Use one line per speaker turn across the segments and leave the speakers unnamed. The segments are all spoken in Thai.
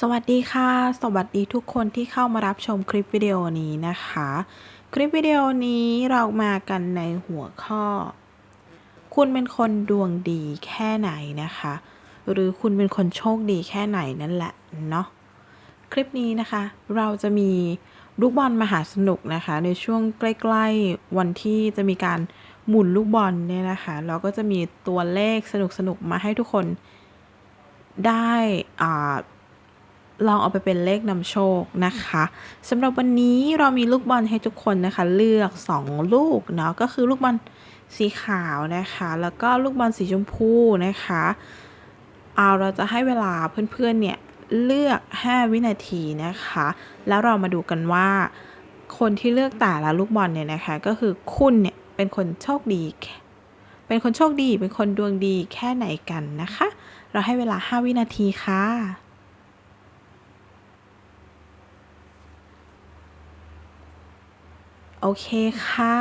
สวัสดีค่ะ สวัสดีทุกคนที่เข้ามารับชมคลิปวิดีโอนี้นะคะ คลิปวิดีโอนี้เรามากันในหัวข้อ คุณเป็นคนดวงดีแค่ไหนนะคะ หรือคุณเป็นคนโชคดีแค่ไหนนั่นแหละเนาะคลิปนี้นะคะ เราจะมีลูกบอลมหาสนุกนะคะ ในช่วงใกล้ ๆ วันที่จะมีการหมุนลูกบอลเนี่ยนะคะเราก็จะมีตัวเลขสนุกๆมาให้ทุกคนได้อ่า ลองเอาไปเป็นเลขนำโชคนะคะสำหรับวันนี้เรามีลูกบอลให้ทุกคนนะคะ เลือก 2 ลูกเนาะก็คือลูกบอลสีขาวนะคะ แล้วก็ลูกบอลสีชมพูนะคะเอาเราจะให้เวลาเพื่อนๆเนี่ยเลือก 5 วินาทีนะคะ แล้วเรามาดูกันว่า คนที่เลือกแต่ละลูกบอลเนี่ยนะคะ ก็คือคุณเนี่ยเป็นคนโชคดี เป็นคนโชคดี เป็นคนดวงดีแค่ไหนกันนะคะ เราให้เวลา 5 วินาทีค่ะ โอเคค่ะ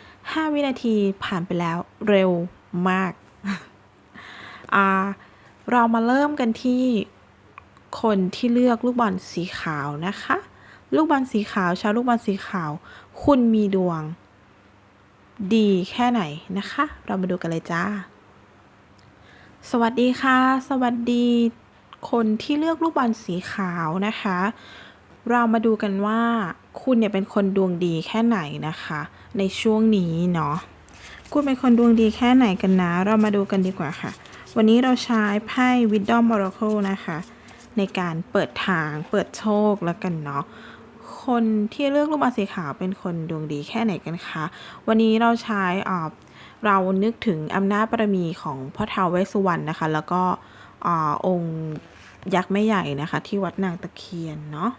5 วินาทีผ่านไปแล้วเร็วมากอ่าเรามาเริ่มกันที่คนที่เลือกลูกบอลสีขาวนะคะ ลูกบอลสีขาวชาวลูกบอลสีขาว คุณมีดวง ดีแค่ไหนนะคะ เรามาดูกันเลยจ้า สวัสดีค่ะ สวัสดี คนที่เลือกลูกบอลสีขาวนะคะ เรามาดูกันว่า คุณเนี่ยเป็นคนดวงดีแค่ไหนนะคะ ในช่วงนี้เนาะคุณเป็นคนดวงดีแค่ไหนกันนะ เรามาดูกันดีกว่าค่ะ วันนี้เราใช้ไพ่ Wisdom Oracle นะคะ ในการเปิดทางเปิดโชคแล้วกันเนาะคนที่เลือกลูกบอลสีขาวเป็นคนดวงดีแค่ไหนกันคะ วันนี้เราใช้อ่าเรานึกถึงอำนาจบารมีของพ่อท้าวเวสสุวรรณนะคะ แล้วก็อ่าองค์ยักษ์แม่ใหญ่นะคะ ที่วัดนางตะเคียนเนาะ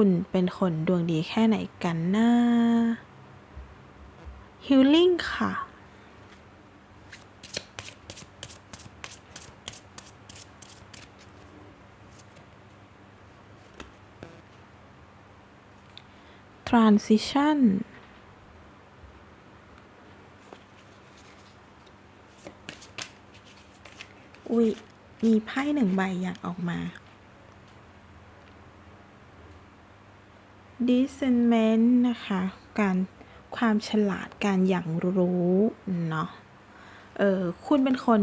คุณเป็นคนดวงดีแค่ไหนกันนะฮิลลิ่งค่ะ transition อุ๊ยมีไพ่หนึ่งใบอยากออกมา discernment นะคะ การความฉลาดการอย่างรู้เนาะ เออคุณเป็นคน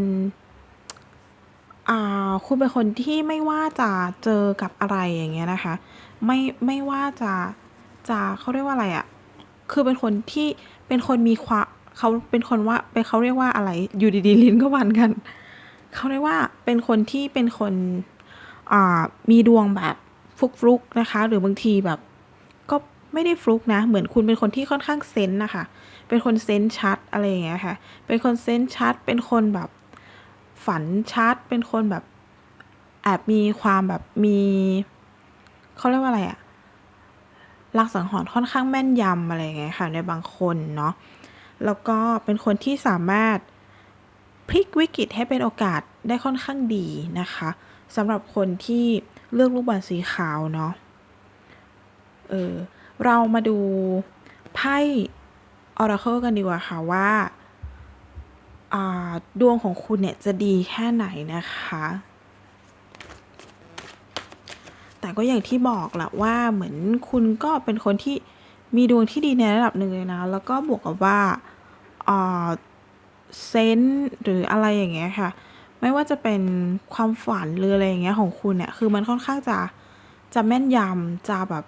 อ่า คุณเป็นคนที่ไม่ว่าจะเจอกับอะไรอย่างเงี้ยนะคะ ไม่ ไม่ว่าจะ จะเขาเรียกว่าอะไรอะคือเป็นคนที่ เป็นคนมีความเขาเป็นคนว่า เป็นเขาเรียกว่าอะไร อยู่ดีๆ ลิ้นก็วันกัน เขาเรียกว่า เป็นคนที่เป็นคน อ่า มีดวงแบบฟลุกๆนะคะ หรือบางทีแบบ ก็ไม่ได้ฟลุกนะ เหมือนคุณเป็นคนที่ค่อนข้างเซนส์นะคะ เป็นคนเซนส์ชัดอะไรอย่างเงี้ยค่ะ เป็นคนเซนส์ชัด เป็นคนแบบฝันชัด เป็นคนแบบแอบมีความแบบมีเขาเรียกว่าอะไรอะลักสังหรณ์ค่อนข้างแม่นยำอะไรอย่างเงี้ยค่ะ ในบางคนเนาะ แล้วก็เป็นคนที่สามารถพลิกวิกฤตให้เป็นโอกาสได้ค่อนข้างดีนะคะสำหรับคนที่เลือกลูกบอลสีขาวเนาะ เออ เรามาดูไพ่ Oracle กันดีกว่าค่ะว่าดวงของคุณเนี่ยจะดีแค่ไหนนะคะ แต่ก็อย่างที่บอกแหละว่าเหมือนคุณก็เป็นคนที่มีดวงที่ดีในระดับหนึ่งเลยนะ แล้วก็บวกกับว่าอ่าเซนส์หรืออะไรอย่างเงี้ยค่ะ ไม่ว่าจะเป็นความฝันหรืออะไรอย่างเงี้ยของคุณเนี่ย คือมันค่อนข้างจะจะแม่นยำจะแบบ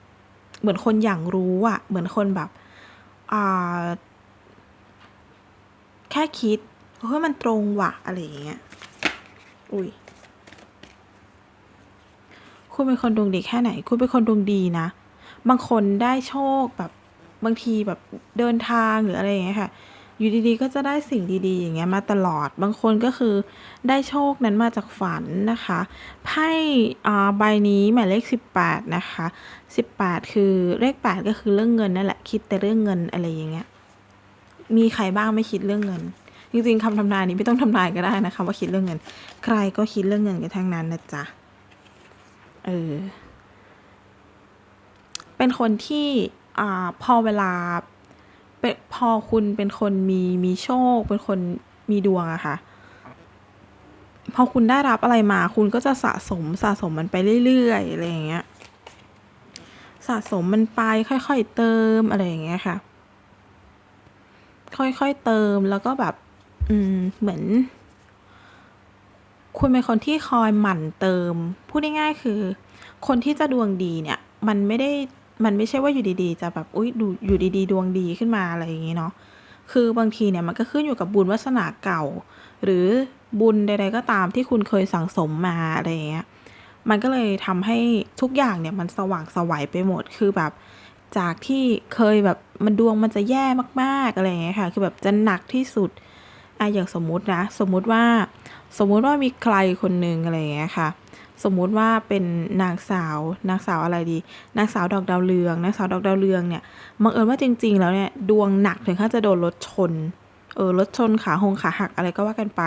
เหมือนคนอย่างรู้อะเหมือนคนแบบแค่คิดเฮ้ยมันตรงว่ะอะไรอย่างเงี้ยอุ้ยคุณเป็นคนดวงดีแค่ไหน คุณเป็นคนดวงดีนะ บางคนได้โชคแบบบางทีแบบเดินทางหรืออะไรอย่างเงี้ยค่ะ อยู่ดีๆ ก็จะได้สิ่งดีๆ อย่างเงี้ยมาตลอด บางคนก็คือได้โชคนั้นมาจากฝันนะคะ ไพ่ใบนี้หมายเลข 18 นะคะ 18 คือเลข 8 ก็คือเรื่องเงินนั่นแหละ คิดแต่เรื่องเงินอะไรอย่างเงี้ย มีใครบ้างไม่คิดเรื่องเงิน จริงๆคำทำนายนี้ไม่ต้องทำนายก็ได้นะคะ ว่าคิดเรื่องเงิน ใครก็คิดเรื่องเงินกันทั้งนั้นนะจ๊ะ เออ เป็นคนที่อพอเวลา เป็นพอคุณเป็นคนมีมีโชค เป็นคนมีดวงอะค่ะ พอคุณได้รับอะไรมา คุณก็จะสะสมสะสมมันไปเรื่อยๆอะไรอย่างเงี้ย สะสมมันไปค่อยๆเติมอะไรอย่างเงี้ยค่ะ ค่อยๆเติมแล้วก็แบบ อืมเหมือน คุณเป็นคนที่คอยหมั่นเติม พูดง่ายๆคือ คนที่จะดวงดีเนี่ย มันไม่ได้ มันไม่ใช่ว่าอยู่ดีๆ จะแบบอุ้ยดูอยู่ดีๆ ดวงดีขึ้นมาอะไรอย่างงี้เนาะคือบางทีเนี่ยมันก็ขึ้นอยู่กับบุญวาสนาเก่า หรือบุญใดๆก็ตามที่คุณเคยสั่งสมมาอะไรอย่างเงี้ยมันก็เลยทำให้ทุกอย่างเนี่ยมันสว่างสวัยไปหมดคือแบบจากที่เคยแบบมันดวงมันจะแย่มากๆอะไรอย่างเงี้ยค่ะ คือแบบจะหนักที่สุดอะอย่างสมมุตินะ สมมุติว่า สมมุติว่ามีใครคนหนึ่งอะไรอย่างเงี้ยค่ะ สมมุติว่าเป็นนางสาวนางสาวอะไรดี นางสาวดอกดาวเรืองนางสาวดอกดาวเรืองเนี่ยบังเอิญว่าจริง ๆ แล้วเนี่ยดวงหนักถึงขั้นจะโดนรถชนเออรถชนขาหงขาหักอะไรก็ว่ากันไป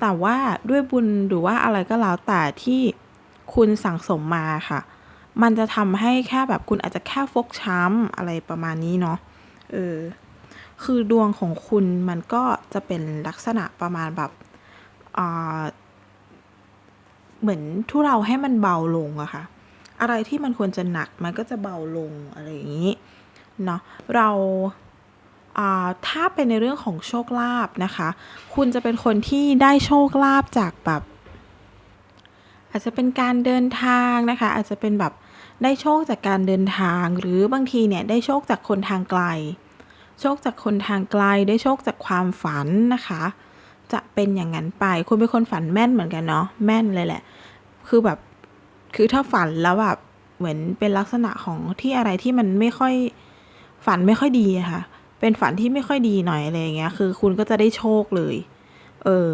แต่ว่าด้วยบุญหรือว่าอะไรก็แล้วแต่ที่คุณสั่งสมมาค่ะ มันจะทำให้แค่แบบคุณอาจจะแค่ฟกช้ำอะไรประมาณนี้เนาะเออคือดวงของคุณมันก็จะเป็นลักษณะประมาณแบบอ่า เหมือนทุเราให้มันเบาลงอะค่ะ อะไรที่มันควรจะหนักมันก็จะเบาลงอะไรอย่างนี้เนาะเราถ้าเป็นในเรื่องของโชคลาภนะคะ คุณจะเป็นคนที่ได้โชคลาภจากแบบอาจจะเป็นการเดินทางนะคะ อาจจะเป็นแบบได้โชคจากการเดินทาง หรือบางทีเนี่ยได้โชคจากคนทางไกล โชคจากคนทางไกลได้โชคจากความฝันนะคะ จะเป็นอย่างนั้นไป คุณเป็นคนฝันแม่นเหมือนกันเนาะแม่นเลยแหละ คือแบบคือถ้าฝันแล้วแบบเหมือนเป็นลักษณะของที่อะไรที่มันไม่ค่อยฝันไม่ค่อยดีอะค่ะ เป็นฝันที่ไม่ค่อยดีหน่อยอะไรอย่างเงี้ย คือคุณก็จะได้โชคเลย เออ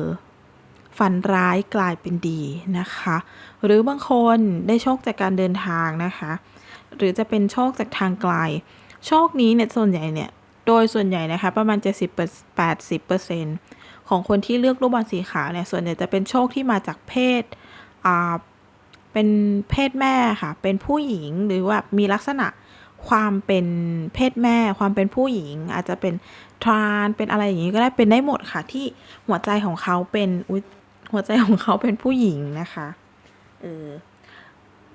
ฝันร้ายกลายเป็นดีนะคะ หรือบางคนได้โชคจากการเดินทางนะคะ หรือจะเป็นโชคจากทางไกล โชคนี้เนี่ยส่วนใหญ่เนี่ย โดยส่วนใหญ่นะคะ ประมาณ 70-80% ของคนที่เลือกลูกบอลสีขาวเนี่ยส่วนใหญ่จะเป็นโชคที่มาจากเพศอ่าเป็นเพศแม่ค่ะ เป็นผู้หญิงหรือว่ามีลักษณะความเป็นเพศแม่ ความเป็นผู้หญิง อาจจะเป็นทรานเป็นอะไรอย่างนี้ก็ได้เป็นได้หมดค่ะ ที่หัวใจของเขาเป็นหัวใจของเขาเป็นผู้หญิงนะคะเออ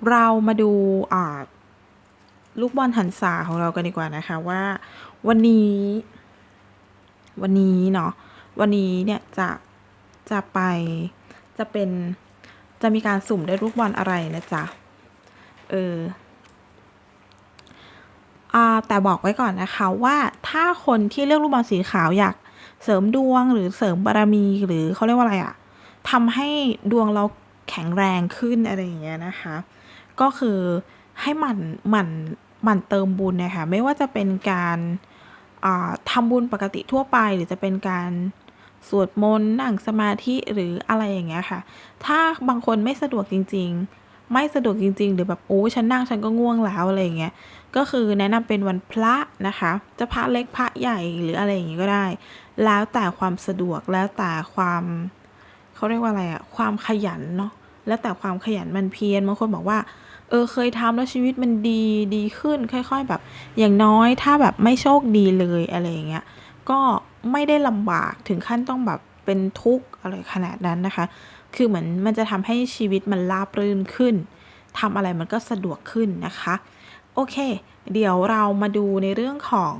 เรามาดูอ่าลูกบอลหันษาของเรากันดีกว่านะคะว่า วันนี้ วันนี้เนาะ วันนี้เนี่ยจะจะไปจะเป็นจะมีการสุ่มได้ลูกบอลอะไรนะจ๊ะ เอออ่าแต่บอกไว้ก่อนนะคะว่าถ้าคนที่เลือกลูกบอลสีขาวอยากเสริมดวงหรือเสริมบารมีหรือเขาเรียกว่าอะไรอะทำให้ดวงเราแข็งแรงขึ้นอะไรอย่างเงี้ยนะคะ ก็คือให้หมั่นหมั่นหมั่นเติมบุญนะคะไม่ว่าจะเป็นการอ่าทำบุญปกติทั่วไป หรือจะเป็นการ สวดมนต์นั่งสมาธิหรืออะไรอย่างเงี้ยค่ะ ถ้าบางคนไม่สะดวกจริง ๆ ไม่สะดวกจริง ๆ หรือแบบโอ้ฉันนั่งฉันก็ง่วงแล้วอะไรอย่างเงี้ยก็คือแนะนำเป็นวันพระนะคะ จะพระเล็กพระใหญ่หรืออะไรอย่างงี้ก็ได้ แล้วแต่ความสะดวกแล้วแต่ความเขาเรียกว่าอะไรอะความขยันเนาะแล้วแต่ความขยันมันเพียรบางคนบอกว่าเออเคยทำแล้วชีวิตมันดีดีขึ้นค่อย ๆ แบบ อย่างน้อยถ้าแบบไม่โชคดีเลยอะไรอย่างเงี้ยก็ ไม่ได้ลำบากถึงขั้นต้องแบบเป็นทุกข์อะไรขนาดนั้นนะคะ คือเหมือนมันจะทำให้ชีวิตมันราบรื่นขึ้นทำอะไรมันก็สะดวกขึ้นนะคะ โอเค เดี๋ยวเรามาดูในเรื่องของ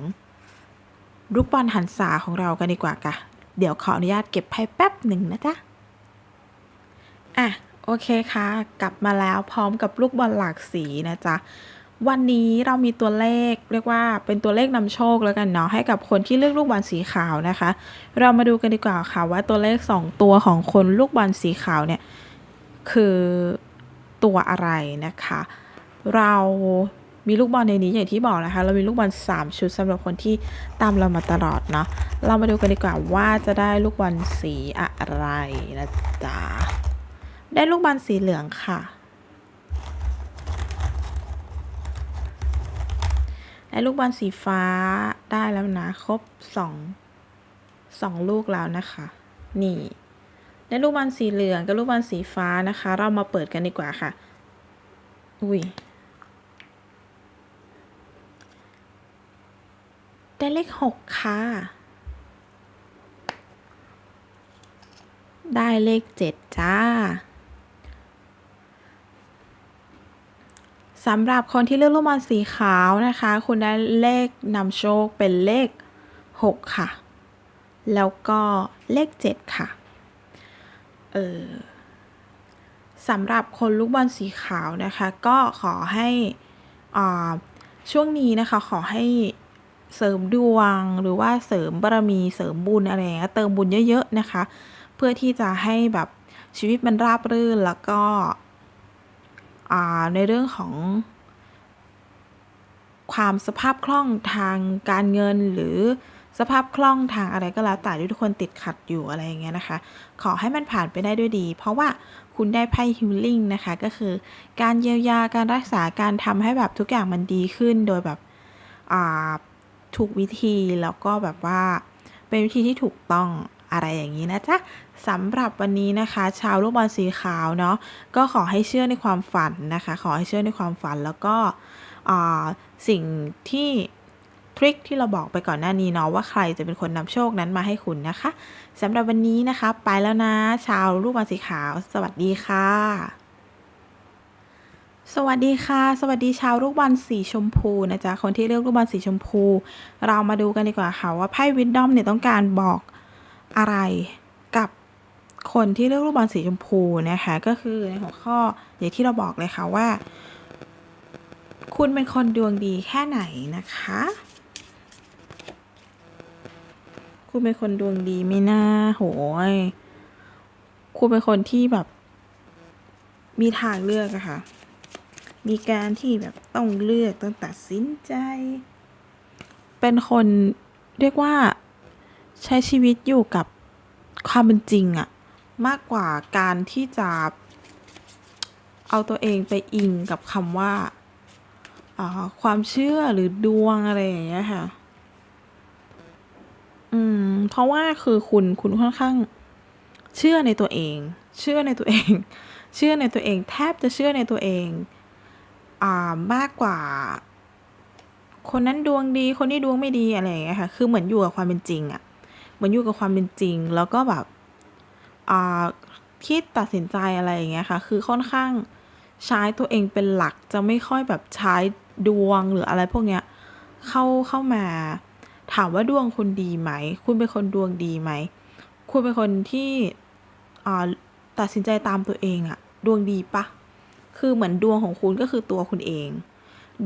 ลูกบอลหันษาของเรากันดีกว่ากะเดี๋ยวขออนุญาตเก็บไพ่แป๊บหนึ่งนะจ๊ะ อะ โอเคค่ะ กลับมาแล้วพร้อมกับลูกบอลหลากสีนะจ๊ะ วันนี้เรามีตัวเลขเรียกว่าเป็นตัวเลขนำโชคแล้วกันเนาะให้กับคนที่เลือกลูกบอลสีขาวนะคะ เรามาดูกันดีกว่าค่ะว่าตัวเลข 2 ตัวของคนลูกบอลสีขาวเนี่ยคือตัวอะไรนะคะ เรามีลูกบอลในนี้อย่างที่บอกนะคะ เรามีลูกบอล3 ชุดสำหรับคนที่ตามเรามาตลอดเนาะเรามาดูกันดีกว่าว่าจะได้ลูกบอลสีอะไรนะจ๊ะได้ลูกบอลสีเหลืองค่ะ ได้ลูกบอลสีฟ้าได้แล้วนะ ครบสองสองลูกแล้วนะคะ นี่ ได้ลูกบอลสีเหลืองกับลูกบอลสีฟ้านะคะ เรามาเปิดกันดีกว่าค่ะ อุ้ยได้เลขหกค่ะ ได้เลขเจ็ดจ้า สำหรับคนที่เลือกลูกบอลสีขาวนะคะ คุณได้เลขนำโชคเป็นเลข 6 ค่ะ แล้วก็เลข 7 ค่ะ เออสำหรับคนลูกบอลสีขาวนะคะ ก็ขอให้อ่าช่วงนี้นะคะขอให้เสริมดวงหรือว่าเสริมบารมีเสริมบุญอะไรเงี้ยเติมบุญเยอะ ๆ นะคะ เพื่อที่จะให้แบบชีวิตมันราบรื่นแล้วก็ ในเรื่องของ ความสภาพคล่องทางการเงินหรือสภาพคล่องทางอะไรก็แล้วแต่ที่ทุกคนติดขัดอยู่อะไรอย่างเงี้ยนะคะ ขอให้มันผ่านไปได้ด้วยดี เพราะว่าคุณได้ไพ่ฮิลลิ่งนะคะ ก็คือการเยียวยาการรักษาการทำให้แบบทุกอย่างมันดีขึ้นโดยแบบถูกวิธีแล้วก็แบบว่าเป็นวิธีที่ถูกต้อง อะไรอย่างนี้นะจ๊ะสำหรับวันนี้นะคะ ชาวลูกบอลสีขาวเนาะก็ขอให้เชื่อในความฝันนะคะ ขอให้เชื่อในความฝันแล้วก็สิ่งที่ทริคที่เราบอกไปก่อนหน้านี้เนาะว่าใครจะเป็นคนนำโชคนั้นมาให้คุณนะคะสำหรับวันนี้นะคะ ไปแล้วนะ ชาวลูกบอลสีขาว สวัสดีค่ะสวัสดีค่ะ สวัสดีชาวลูกบอลสีชมพูนะจ๊ะคนที่เลือกลูกบอลสีชมพู เรามาดูกันดีกว่าค่ะว่าไพ่วินดอมเนี่ยต้องการบอก อะไรกับคนที่เลือกลูกบอลสีชมพูนะคะ ก็คือในหัวข้ออย่างที่เราบอกเลยค่ะว่า คุณเป็นคนดวงดีแค่ไหนนะคะ คุณเป็นคนดวงดีไม่น่าโหยคุณเป็นคนที่แบบ มีทางเลือกอะค่ะ มีการที่แบบต้องเลือกต้องตัดสินใจ เป็นคนเรียกว่า ใช้ชีวิตอยู่กับความเป็นจริงอะมากกว่าการที่จะ เอาตัวเองไปอิงกับคำว่าความเชื่อหรือดวงอะไรอย่างเงี้ยค่ะ อืม เพราะว่าคือคุณคุณค่อนข้าง เชื่อในตัวเอง เชื่อในตัวเอง เชื่อในตัวเอง แทบจะเชื่อในตัวเอง อ่ามากกว่า คนนั้นดวงดี คนนี้ดวงไม่ดีอะไรอย่างเงี้ยค่ะ คือเหมือนอยู่กับความเป็นจริงอะ มือนอยู่กับความเป็นจริง แล้วก็แบบอ่าที่ตัดสินใจอะไรอย่างเงี้ยค่ะ คือค่อนข้างใช้ตัวเองเป็นหลักจะไม่ค่อยแบบใช้ดวงหรืออะไรพวกเนี้ยเข้าเข้ามา ถามว่าดวงคุณดีไหม คุณเป็นคนดวงดีไหม คุณเป็นคนที่ตัดสินใจตามตัวเองอะดวงดีปะ คือเหมือนดวงของคุณก็คือตัวคุณเอง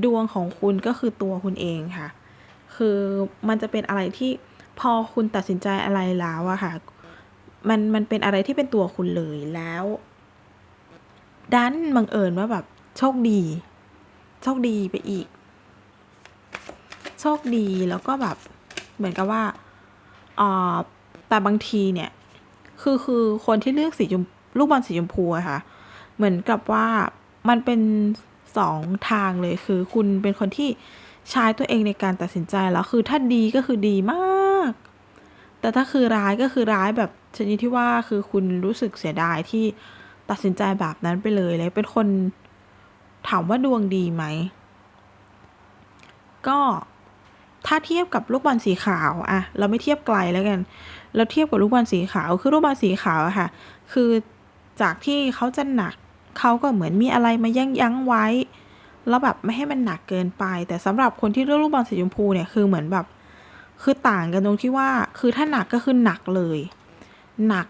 ดวงของคุณก็คือตัวคุณเองค่ะ คือมันจะเป็นอะไรที่ พอคุณตัดสินใจอะไรแล้วอะค่ะ มันมันเป็นอะไรที่เป็นตัวคุณเลยแล้ว ดันบังเอิญว่าแบบโชคดี โชคดีไปอีก โชคดีแล้วก็แบบเหมือนกับว่าอ่าแต่บางทีเนี่ย คือคือคนที่เลือกสีชมลูกบอลสีชมพูอะค่ะ เหมือนกับว่ามันเป็นสองทางเลยคือ คุณเป็นคนที่ใช้ตัวเองในการตัดสินใจแล้วคือถ้าดีก็คือดีมาก แต่ถ้าคือร้ายก็คือร้ายแบบชนิดที่ว่าคือคุณรู้สึกเสียดายที่ตัดสินใจแบบนั้นไปเลยเลยเป็นคนถามว่าดวงดีไหม ก็ถ้าเทียบกับลูกบอลสีขาวอะเราไม่เทียบไกลแล้วกันเราเทียบกับลูกบอลสีขาวคือลูกบอลสีขาวอะค่ะ คือจากที่เขาจะหนักเขาก็เหมือนมีอะไรมายั้งยั้งไว้ แล้วแบบไม่ให้มันหนักเกินไป แต่สำหรับคนที่เลือกลูกบอลสีชมพูเนี่ยคือเหมือนแบบ คือต่างกันตรงที่ว่า คือถ้าหนักก็คือหนักเลย หนัก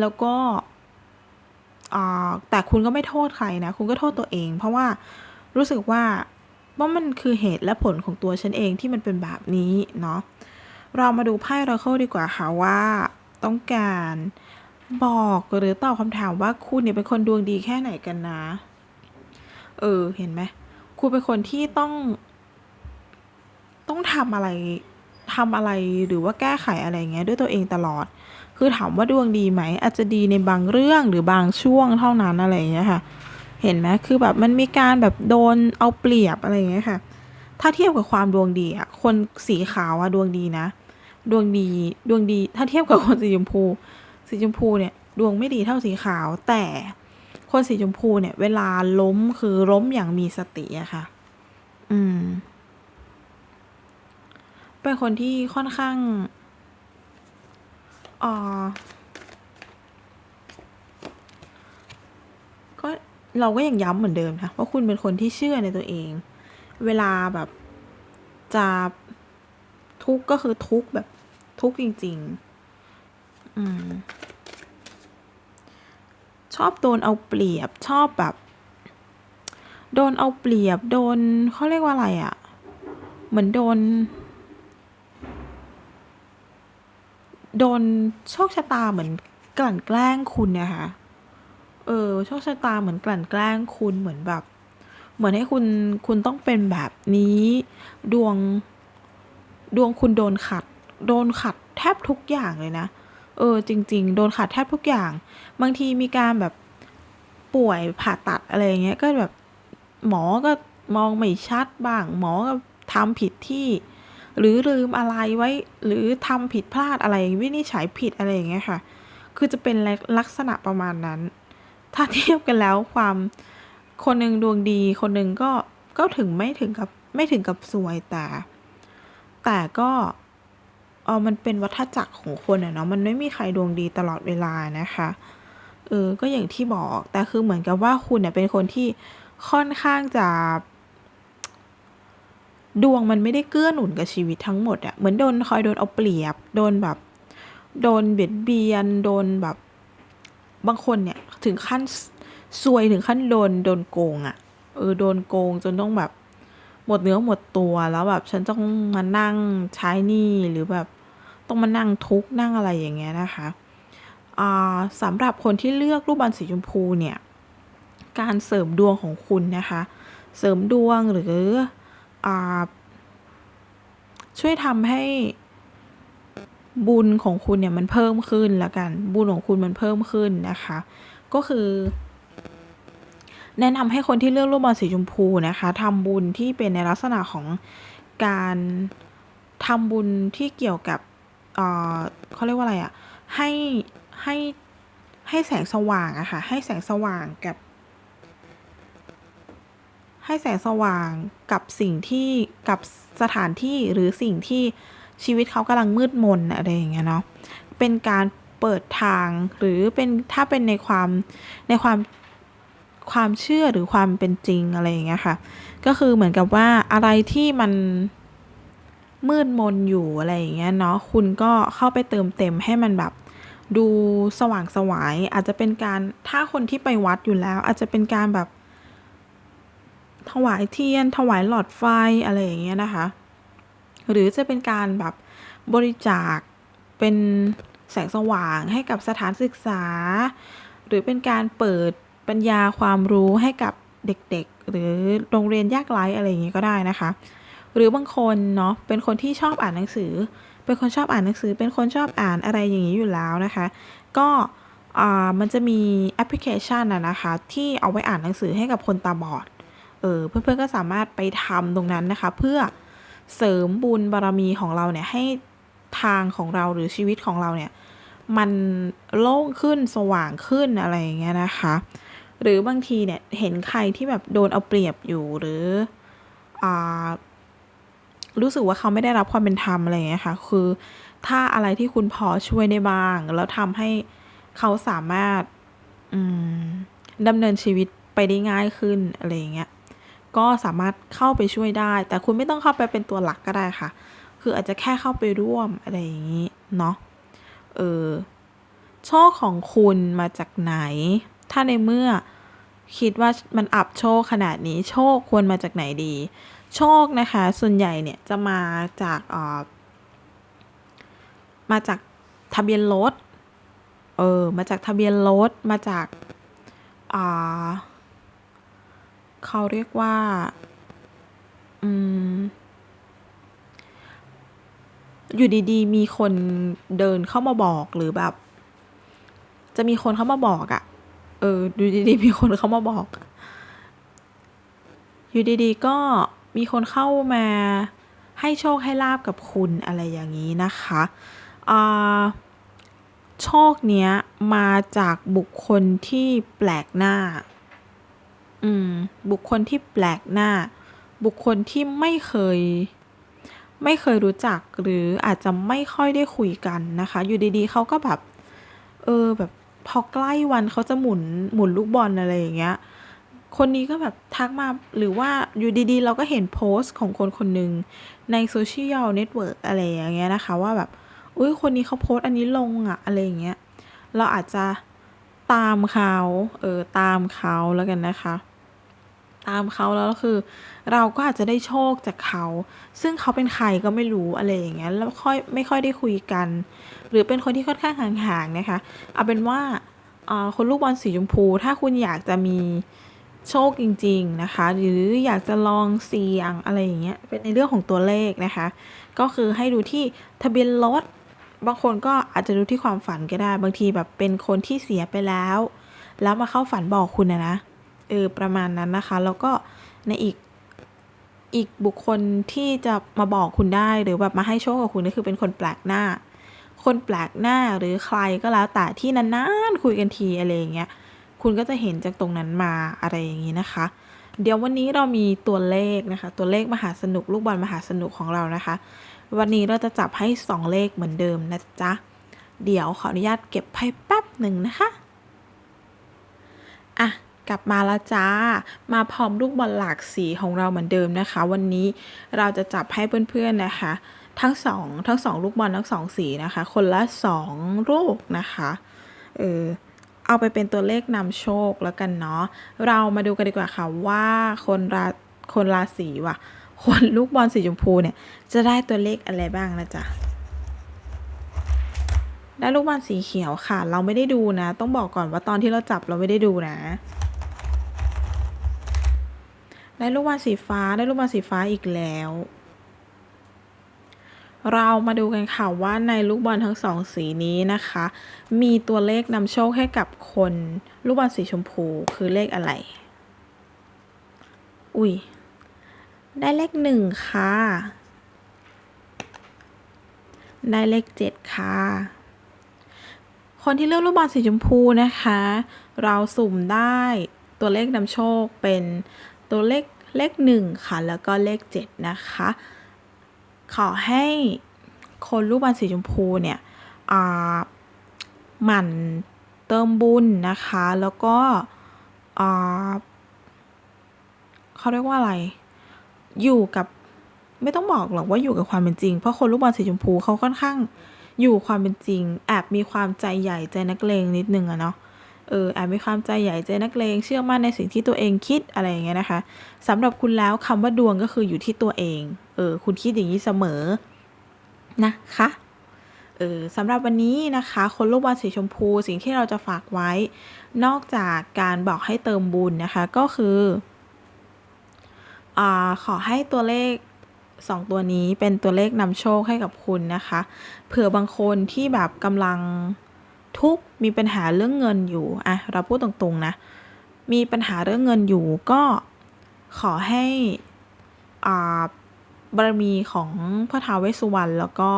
แล้วก็แต่คุณก็ไม่โทษใครนะ คุณก็โทษตัวเอง เพราะว่ารู้สึกว่าว่ามันคือเหตุและผลของตัวฉันเองที่มันเป็นแบบนี้เนาะเรามาดูไพ่ราเคิลดีกว่าค่ะว่า ต้องการบอกหรือตอบคำถามว่าคุณเนี่ยเป็นคนดวงดีแค่ไหนกันนะ เออ เห็นไหมคุณเป็นคนที่ต้อง ต้องทำอะไร ทำอะไรหรือว่าแก้ไขอะไรเงี้ยด้วยตัวเองตลอด คือถามว่าดวงดีไหม อาจจะดีในบางเรื่องหรือบางช่วงเท่านั้นอะไรอย่างเงี้ยค่ะ เห็นไหมคือแบบมันมีการแบบโดนเอาเปรียบอะไรอย่างเงี้ยค่ะ ถ้าเทียบกับความดวงดีอะคนสีขาวอะดวงดีนะ ดวงดีดวงดี ถ้าเทียบกับคนสีชมพู สีชมพูเนี่ยดวงไม่ดีเท่าสีขาว แต่คนสีชมพูเนี่ย เวลาล้มคือล้มอย่างมีสติอะค่ะ อืม เป็นคนที่ค่อนข้างออก็เราก็ยังย้ำเหมือนเดิมนะว่าคุณเป็นคนที่เชื่อในตัวเอง เวลาแบบจะทุกข์ก็คือทุกข์แบบทุกข์จริง ๆ อืมชอบโดนเอาเปรียบชอบแบบ โดนเอาเปรียบ โดนเขาเรียกว่าอะไรอะ่ะ เหมือนโดน โดนโชคชะตาเหมือนกลั่นแกล้งคุณนะคะเออ โชคชะตาเหมือนกลั่นแกล้งคุณเหมือนแบบ เหมือนให้คุณคุณต้องเป็นแบบนี้ ดวง ดวงคุณโดนขัด โดนขัดแทบทุกอย่างเลยนะ เออ จริง ๆ โดนขัดแทบทุกอย่าง บางทีมีการแบบป่วยผ่าตัดอะไรเงี้ย ก็แบบหมอก็มองไม่ชัดบ้าง หมอก็ทำผิดที่ หรือลืมอะไรไว้ หรือทำผิดพลาดอะไรวินิจฉัยผิดอะไรอย่างเงี้ยค่ะ คือจะเป็นลักษณะประมาณนั้น ถ้าเทียบกันแล้วความคนหนึ่งดวงดีคนหนึ่งก็ก็ถึงไม่ถึงกับไม่ถึงกับสวยแต่ แต่ก็เออมันเป็นวัฏจักรของคนอะเนาะมันไม่มีใครดวงดีตลอดเวลานะคะเออก็อย่างที่บอกแต่คือเหมือนกับว่าคุณเนี่ยเป็นคนที่ค่อนข้างจะ ดวงมันไม่ได้เกื้อหนุนกับชีวิตทั้งหมดอะเหมือนโดนคอยโดนเอาเปรียบ โดนแบบ โดนเบียดเบียน โดนแบบ บางคนเนี่ยถึงขั้นซวยถึงขั้นโดนโดนโกงอะเออโดนโกงจนต้องแบบ หมดเนื้อหมดตัวแล้วแบบ ฉันต้องมานั่งใช้หนี้หรือแบบต้องมานั่งทุกข์นั่งอะไรอย่างเงี้ยนะคะสำหรับคนที่เลือกรูปบอลสีชมพูเนี่ย การเสริมดวงของคุณนะคะ เสริมดวงหรือ ช่วยทำให้บุญของคุณเนี่ยมันเพิ่มขึ้นละกัน บุญของคุณมันเพิ่มขึ้นนะคะ ก็คือ แนะนำให้คนที่เลือกรูปบอลสีชมพูนะคะทำบุญที่เป็นในลักษณะของการทำบุญที่เกี่ยวกับเขาเรียกว่าอะไรอะ่ะให้ให้ให้แสงสว่างอะค่ะ ให้แสงสว่างกับ ให้แสงสว่างกับสิ่งที่กับสถานที่หรือสิ่งที่ชีวิตเขากำลังมืดมนอะไรอย่างเงี้ยเนาะเป็นการเปิดทางหรือเป็นถ้าเป็นในความในความความเชื่อหรือความเป็นจริงอะไรอย่างเงี้ยค่ะ ก็คือเหมือนกับว่าอะไรที่มันมืดมนอยู่อะไรอย่างเงี้ยเนาะคุณก็เข้าไปเติมเต็มให้มันแบบดูสว่างสวายอาจจะเป็นการถ้าคนที่ไปวัดอยู่แล้ว อาจจะเป็นการแบบ ถวายเทียน ถวายหลอดไฟอะไรอย่างเงี้ยนะคะ หรือจะเป็นการแบบบริจาคเป็นแสงสว่างให้กับสถานศึกษา หรือเป็นการเปิดปัญญาความรู้ให้กับเด็กๆ หรือโรงเรียนยากไร้อะไรอย่างงี้ก็ได้นะคะ หรือบางคนเนาะเป็นคนที่ชอบอ่านหนังสือ เป็นคนชอบอ่านหนังสือ เป็นคนชอบอ่านอะไรอย่างนี้อยู่แล้วนะคะ ก็มันจะมีแอปพลิเคชันอะนะคะที่เอาไว้อ่านหนังสือให้กับคนตาบอด เออเพื่อนๆก็สามารถไปทำตรงนั้นนะคะ เพื่อเสริมบุญบารรมีของเราเนี่ยให้ทางของเราหรือชีวิตของเราเนี่ยมันโล่งขึ้นสว่างขึ้นอะไรอย่างเงี้ยนะคะ หรือบางทีเนี่ยเห็นใครที่แบบโดนเอาเปรียบอยู่หรืออ่ารู้สึกว่าเขาไม่ได้รับความเป็นธรรมอะไรอย่างเงี้ยค่ะ คือถ้าอะไรที่คุณพอช่วยได้บ้าง แล้วทำให้เขาสามารถดำเนินชีวิตไปได้ง่ายขึ้นอะไรอย่างเงี้ย ก็สามารถเข้าไปช่วยได้ แต่คุณไม่ต้องเข้าไปเป็นตัวหลักก็ได้ค่ะ คืออาจจะแค่เข้าไปร่วมอะไรอย่างนี้เนาะเออโชคของคุณมาจากไหน ถ้าในเมื่อคิดว่ามันอับโชคขนาดนี้โชคควรมาจากไหนดี โชคนะคะ ส่วนใหญ่เนี่ยจะมาจากเอ่อมาจากทะเบียนรถเออมาจากทะเบียนรถมาจากอ่า เขาเรียกว่า อืม อยู่ดีๆ มีคนเดินเข้ามาบอกหรือแบบ จะมีคนเข้ามาบอกอะ่ะ เออดูดีๆ มีคนเข้ามาบอก อยู่ดีๆ ก็มีคนเข้ามาให้โชคให้ลาบกับคุณอะไรอย่างนี้นะคะโชคเนี้ยมาจากบุคคลที่แปลกหน้า อืม บุคคลที่แปลกหน้า บุคคลที่ไม่เคย ไม่เคยรู้จักหรืออาจจะไม่ค่อยได้คุยกันนะคะ อยู่ดีๆเขาก็แบบ เออแบบพอใกล้วันเขาจะหมุนหมุนลูกบอลอะไรอย่างเงี้ย คนนี้ก็แบบทักมาหรือว่าอยู่ดีๆ เราก็เห็นโพสต์ของคนคนหนึ่งในโซเชียลเน็ตเวิร์กอะไรอย่างเงี้ยนะคะ ว่าแบบอุ้ยคนนี้เขาโพสต์อันนี้ลงอะอะไรอย่างเงี้ย เราอาจจะตามเขาเออตามเขาแล้วกันนะคะ ตามเขาแล้วก็คือ เราก็อาจจะได้โชคจากเขา ซึ่งเขาเป็นใครก็ไม่รู้อะไรอย่างเงี้ยแล้วค่อยไม่ค่อยได้คุยกัน หรือเป็นคนที่ค่อนข้างห่างๆนะคะเอาเป็นว่าอ่าคนลูกบอลสีชมพู ถ้าคุณอยากจะมีโชคจริง ๆ นะคะ หรืออยากจะลองเสี่ยงอะไรอย่างเงี้ยเป็นในเรื่องของตัวเลขนะคะ ก็คือให้ดูที่ทะเบียนรถบางคนก็อาจจะดูที่ความฝันก็ได้ บางทีแบบเป็นคนที่เสียไปแล้ว แล้วมาเข้าฝันบอกคุณนะนะ เออประมาณนั้นนะคะ แล้วก็ในอีกอีกบุคคลที่จะมาบอกคุณได้หรือแบบมาให้โชคกับคุณก็คือเป็นคนแปลกหน้า คนแปลกหน้าหรือใครก็แล้วแต่ที่นานๆคุยกันทีอะไรอย่างเงี้ยคุณก็จะเห็นจากตรงนั้นมาอะไรอย่างนี้นะคะ เดี๋ยววันนี้เรามีตัวเลขนะคะ ตัวเลขมหาสนุกลูกบอลมหาสนุกของเรานะคะ วันนี้เราจะจับให้ 2 เลขเหมือนเดิมนะจ๊ะเดี๋ยวขออนุญาตเก็บไพ่แป๊บหนึ่งนะคะอะ กลับมาแล้วจ้า มาพร้อมลูกบอลหลากสีของเราเหมือนเดิมนะคะ วันนี้เราจะจับให้เพื่อนๆนะคะ ทั้งสองทั้งสองลูกบอลทั้งสองสีนะคะ คนละสองลูกนะคะเออเอาไปเป็นตัวเลขนำโชคแล้วกันเนาะเรามาดูกันดีกว่าค่ะว่าคนราคนราศีว่ะ คนลูกบอลสีชมพูเนี่ยจะได้ตัวเลขอะไรบ้างนะจ๊ะได้ลูกบอลสีเขียวค่ะ เราไม่ได้ดูนะ ต้องบอกก่อนว่าตอนที่เราจับเราไม่ได้ดูนะ ได้ลูกบอลสีฟ้าได้ลูกบอลสีฟ้าอีกแล้ว เรามาดูกันค่ะว่าในลูกบอลทั้งสองสีนี้นะคะ มีตัวเลขนำโชคให้กับคนลูกบอลสีชมพูคือเลขอะไร อุ้ยได้เลขหนึ่งค่ะ ได้เลขเจ็ดค่ะคนที่เลือกลูกบอลสีชมพูนะคะ เราสุ่มได้ตัวเลขนำโชคเป็น ตัวเลขเลขหนึ่งค่ะ แล้วก็เลขเจ็ดนะคะ ขอให้คนลูกบอลสีชมพูเนี่ยอ่าหมั่นเติมบุญนะคะ แล้วก็อ่าเขาเรียกว่าอะไร อยู่กับไม่ต้องบอกหรอกว่าอยู่กับความเป็นจริง เพราะคนลูกบอลสีชมพูเขาค่อนข้างอยู่ความเป็นจริง แอบมีความใจใหญ่ใจนักเลงนิดนึงอะเนาะ เออแอบมีความใจใหญ่ใจนักเลงเชื่อมั่นในสิ่งที่ตัวเองคิดอะไรอย่างเงี้ยนะคะสำหรับคุณแล้วคำว่าดวงก็คืออยู่ที่ตัวเองเออคุณคิดอย่างนี้เสมอนะคะเออสำหรับวันนี้นะคะ คนลูกบอลสีชมพูสิ่งที่เราจะฝากไว้ นอกจากการบอกให้เติมบุญนะคะ ก็คืออ่าขอให้ตัวเลข2ตัวนี้เป็นตัวเลขนำโชคให้กับคุณนะคะ เผื่อบางคนที่แบบกำลัง ทุกมีปัญหาเรื่องเงินอยู่อะเราพูดตรงๆนะ มีปัญหาเรื่องเงินอยู่ก็ขอให้อ่าบารมีของพระท้าวเวสสุวรรณแล้วก็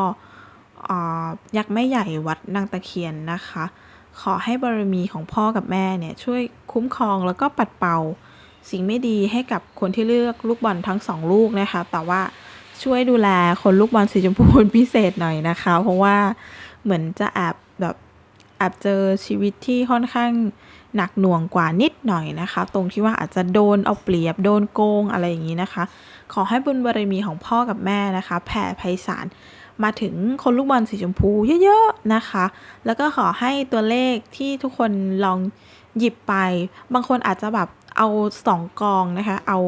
อ่ายักษ์แม่ใหญ่วัดนางตะเคียนนะคะ ขอให้บารมีของพ่อกับแม่เนี่ยช่วยคุ้มครองแล้วก็ปัดเป่า สิ่งไม่ดีให้กับคนที่เลือกลูกบอลทั้งสองลูกนะคะ แต่ว่าช่วยดูแลคนลูกบอลสีชมพูพิเศษหน่อยนะคะ เพราะว่าเหมือนจะแอบแบบ แอบเจอชีวิตที่ค่อนข้างหนักหน่วงกว่านิดหน่อยนะคะ ตรงที่ว่าอาจจะโดนเอาเปรียบโดนโกงอะไรอย่างนี้นะคะ ขอให้บุญบารมีของพ่อกับแม่นะคะ แผ่ไพศาลมาถึงคนลูกบอลสีชมพูเยอะๆนะคะ แล้วก็ขอให้ตัวเลขที่ทุกคนลองหยิบไป บางคนอาจจะแบบเอาสองกองนะคะ เอา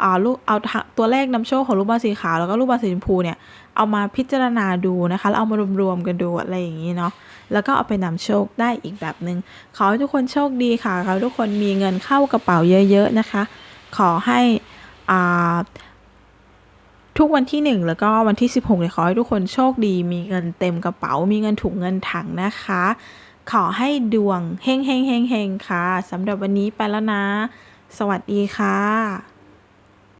เอาลูกเอาตัวเลขนำโชคของลูกบอลสีขาวแล้วก็ลูกบอลสีชมพูเนี่ยเอามาพิจารณาดูนะคะแล้วเอามารวมๆกันดูอะไรอย่างนี้เนาะ แล้วก็เอาไปนำโชคได้อีกแบบหนึง่งขอให้ทุกคนโชคดีค่ะขอให้ทุกคนมีเงินเข้ากระเป๋าเยอะ ๆ นะคะ ขอให้อ่าทุกวันที่ 1 แล้วก็วันที่ 16เนี่ยขอให้ทุกคนโชคดี มีเงินเต็มกระเป๋า มีเงินถุงเงินถังนะคะ ขอให้ดวงเฮงเฮงเฮงเฮงค่ะสำหรับวันนี้ไปแล้วนะ สวัสดีค่ะ